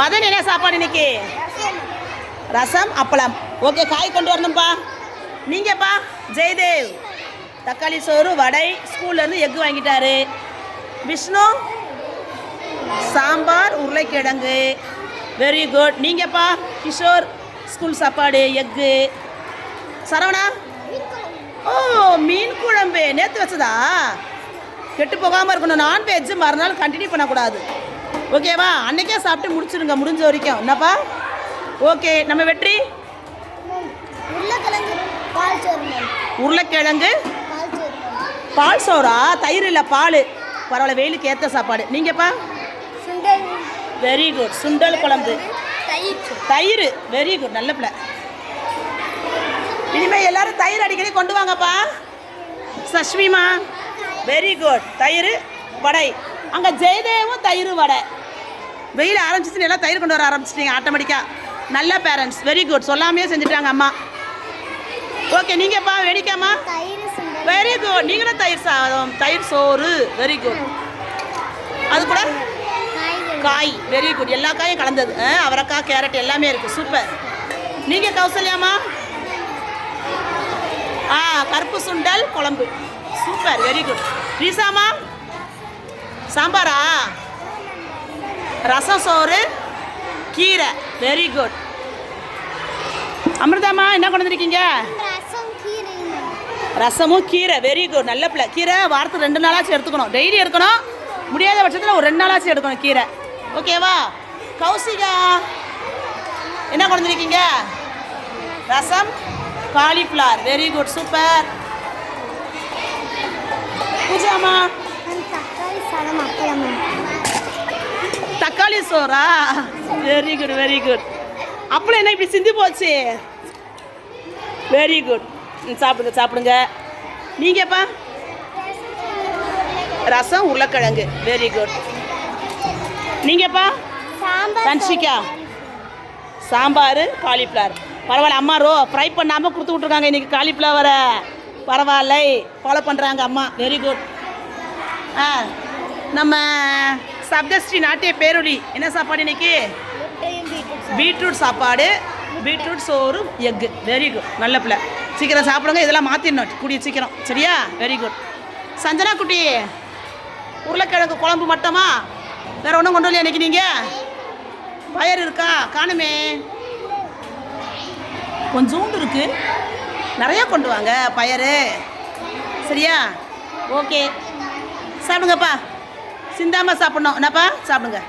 மதன் என்ன சாப்பாடு இன்னைக்கு? ரசம் அப்பளம். ஓகே காய் கொண்டு வரணும்ப்பா நீங்கப்பா ஜெயதேவ். தக்காளி சோறு வடை ஸ்கூல்லேருந்து எக்கு வாங்கிட்டாரு. விஷ்ணு சாம்பார் உருளைக்கிழங்கு. வெரி குட் நீங்கப்பா கிஷோர் ஸ்கூல் சாப்பாடு எக்கு. சரவணா? ஓ மீன் குழம்பு. நேற்று வச்சதா? கெட்டு போகாமல் இருக்கணும். நான்வெஜ் மறுநாள் கண்டினியூ பண்ணக்கூடாது. ஓகேவா? அன்னைக்கே சாப்பிட்டு முடிச்சிருங்க முடிஞ்ச வரைக்கும். என்னப்பா? ஓகே நம்ம வெற்றி? உருளைக்கிழங்கு பால் சோறு தயிர் இல்லை பால். பரவாயில்ல வெயிலுக்கு ஏற்ற சாப்பாடு. நீங்கப்பா? வெரி குட் சுண்டல் குழம்பு. தயிர் வெரி குட் நல்ல பிள்ளை. இனிமேல் எல்லாரும் தயிர் அடிக்கடி கொண்டு வாங்கப்பா. சஷ்மிமா. வெரி குட் தயிர் வடை. அங்கே ஜெயதேவும் தயிர் வடை. வெயில் ஆரம்பிச்சிச்சு எல்லாம் தயிர் கொண்டு வர ஆரம்பிச்சிட்டீங்க ஆட்டோமேட்டிக்காக நல்ல பேரண்ட்ஸ் வெரி குட் சொல்லாமையே செஞ்சுட்டாங்க அம்மா. ஓகே நீங்கப்பா வெடிக்காமா. வெரி குட் நீங்களும் தயிர் சாதம் தயிர் சோறு வெரி குட் அது கூட? காய் வெரி குட் எல்லா காயும் கலந்தது. ஆ, அவரைக்காய் கேரட் எல்லாமே இருக்குது சூப்பர் நீங்கள் கௌசல்யாமா ஆ கருப்பு சுண்டல் குழம்பு. சூப்பர் வெரி குட் ரீசாமா சாம்பாரா? ரசம் சோறு கீரை. வெரி குட் அமிர்தாமா என்ன கொண்டு வந்திருக்கீங்க? ரசமும் கீரை. வெரி குட் நல்ல பிள்ளை. கீரை வாரத்துக்கு ரெண்டு நாளாச்சும் எடுத்துக்கணும். டெய்லி எடுக்கணும். முடியாத பட்சத்தில் ஒரு ரெண்டு நாளாச்சும் எடுக்கணும் கீரை. ஓகேவா கௌசிகா என்ன கொண்டு வந்திருக்கீங்க? Rasam cauliflower very good super பூஜாமா? தக்காளி சாதம் அப்பளம். மேம் தக்காளி சோறா? வெரி குட் வெரி குட் அப்பளம் என்ன இப்படி சிந்தி போச்சு? வெரி குட் சாப்பிடுங்க சாப்பிடுங்க. நீங்கப்பா? ரசம் உருளைக்கிழங்கு. வெரி குட் நீங்கப்பா? சாம்பார் தன்ஷிகா சாம்பார் காலிஃப்ளவர் பரவாயில்ல அம்மா ரோ ஃப்ரை பண்ணாமல் கொடுத்து விட்ருக்காங்க இன்றைக்கி காலிஃப்ளவரை பரவாயில்லை. ஃபாலோ பண்ணுறாங்க அம்மா. வெரி குட் நம்ம சப்தஸ்ரீ நாட்டிய பேரொலி என்ன சாப்பாடு இன்னைக்கு? பீட்ரூட் சாப்பாடு. பீட்ரூட் சோறு எக்கு. வெரி குட் நல்ல பிள்ளை. சீக்கிரம் சாப்பிடுங்க. இதெல்லாம் மாற்றிடணும் கூடிய சீக்கிரம். சரியா? வெரி குட் சஞ்சனா குட்டி உருளைக்கிழங்கு குழம்பு மட்டுமா? வேற ஒன்றும் கொண்டு வரலையா இன்னைக்கு நீங்கள் பயர் இருக்கா? காணுமே. கொஞ்சோண்டு இருக்கு. நிறையா கொண்டு வாங்க. பயறு. சரியா? ஓகே சாப்பிடுங்கப்பா. சிந்தாம சாப்பிடணும். என்னப்பா? சாப்பிடுங்க.